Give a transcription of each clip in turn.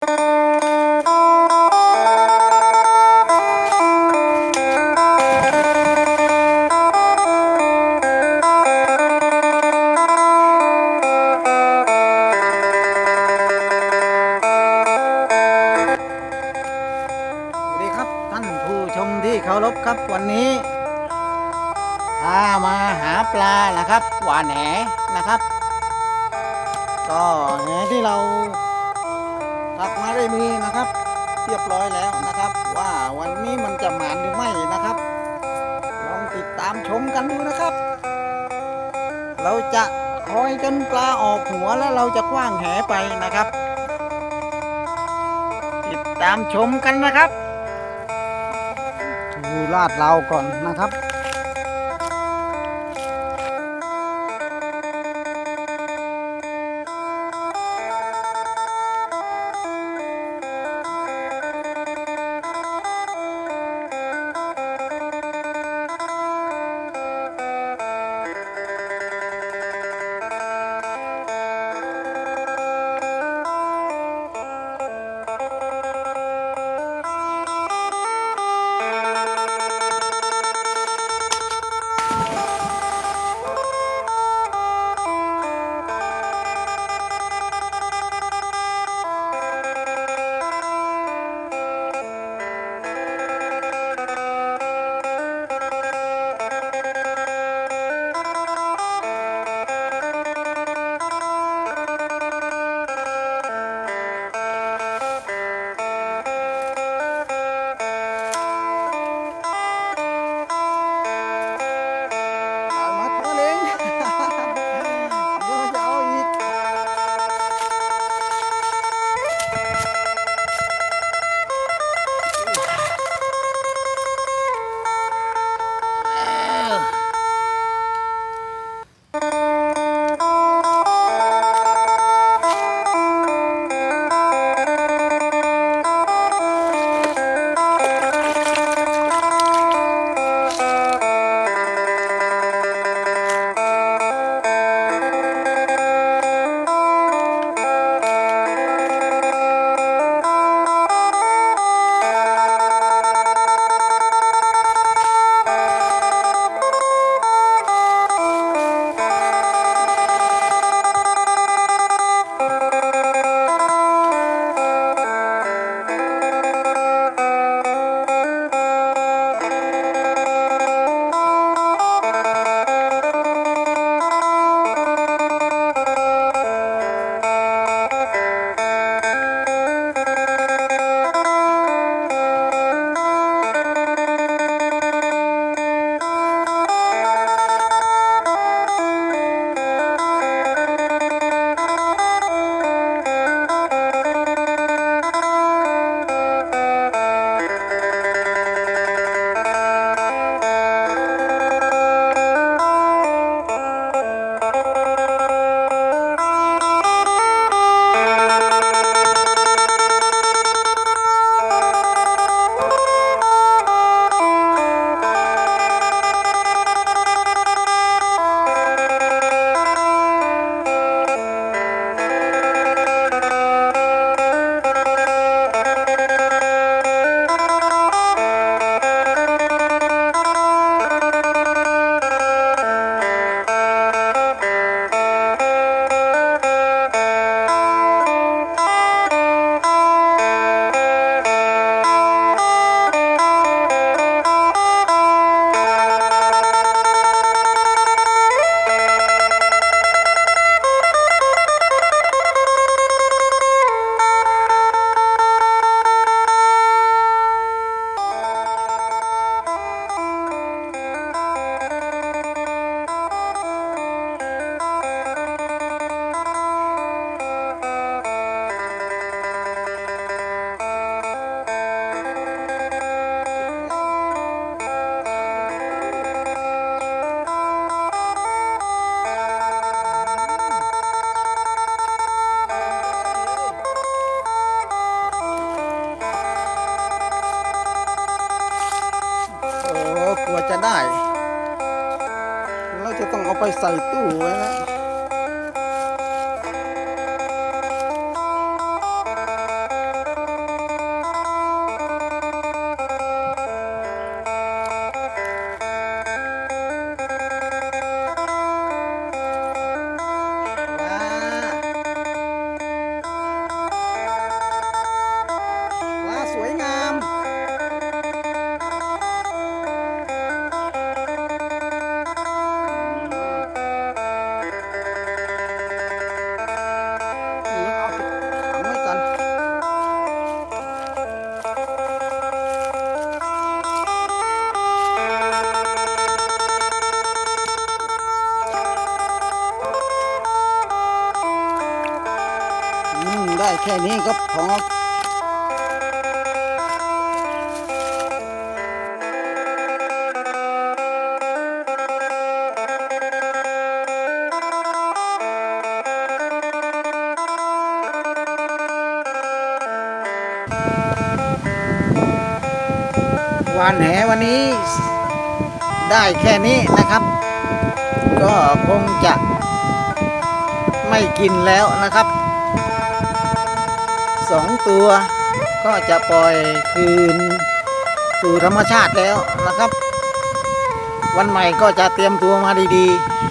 สวัสดีครับท่านผู้ชมที่เคารพครับวันนี้พามาหาปลานะครับหวานแหนะครับ ก็แหที่เรา ตักมาได้มือนะครับ เรียบร้อยแล้วนะครับ ว่าวันนี้มันจะหมานหรือไม่นะครับ ลองติดตามชมกันดูนะครับ เราจะคอยจนปลาออกหัวแล้วเราจะคว้างแหไปนะครับ ติดตามชมกันนะครับดูลาดเราก่อนนะครับ เราจะ ไปใส่ตู้แค่นี้ก็พอวานแหวันนี้ได้แค่นี้นะครับ ก็คงจะไม่กินแล้วนะครับ สองตัวก็จะปล่อยคืนสู่ธรรมชาติแล้วนะครับ วันใหม่ก็จะเตรียมตัวมาดี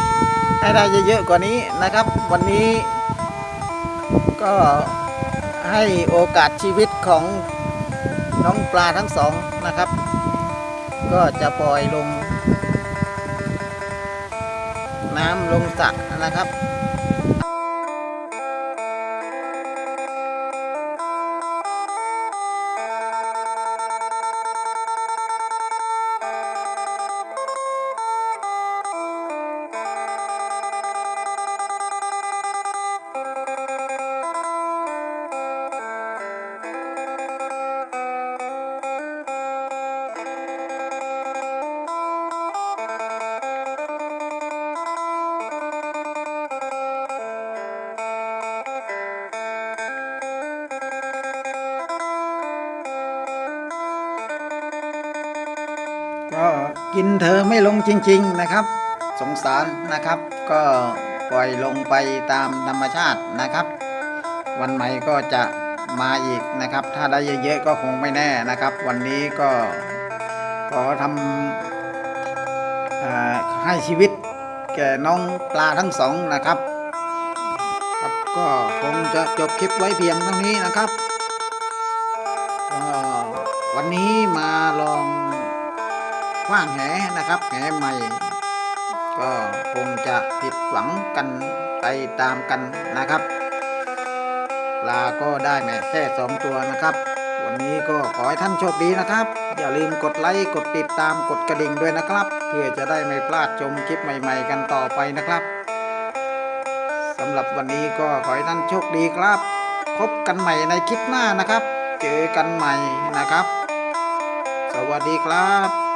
ๆ ให้ได้เยอะๆกว่านี้นะครับ วันนี้ก็ให้โอกาสชีวิตของน้องปลาทั้งสองนะครับ ก็จะปล่อยลง น้ำลงสระนะครับ ก็กินเธอไม่ลงจริง ๆนะครับ สงสารนะครับ ก็ปล่อยลงไปตามธรรมชาตินะครับ วันใหม่ก็จะมาอีกนะครับ ถ้าได้เยอะๆก็คงไม่แน่นะครับ วันนี้ก็ขอทำอให้ชีวิตแก่น้องปลาทั้งสองนะครับครับก็คงจะจบคลิปไว้เพียงเท่านี้นะครับวันนี้มาลอง ว้างแหนะครับแหใหม่ ก็คงจะผิดหวังกันไปตามกันนะครับปลาก็ได้แม่แค่สองตัวนะครับ วันนี้ก็ขอให้ท่านโชคดีนะครับ อย่าลืมกดไลค์กดติดตามกดกระดิ่งด้วยนะครับ เพื่อจะได้ไม่พลาดชมคลิปใหม่ ๆ กันต่อไปนะครับสำหรับวันนี้ก็ขอให้ท่านโชคดีครับ พบกันใหม่ในคลิปหน้านะครับ เจอกันใหม่นะครับ สวัสดีครับ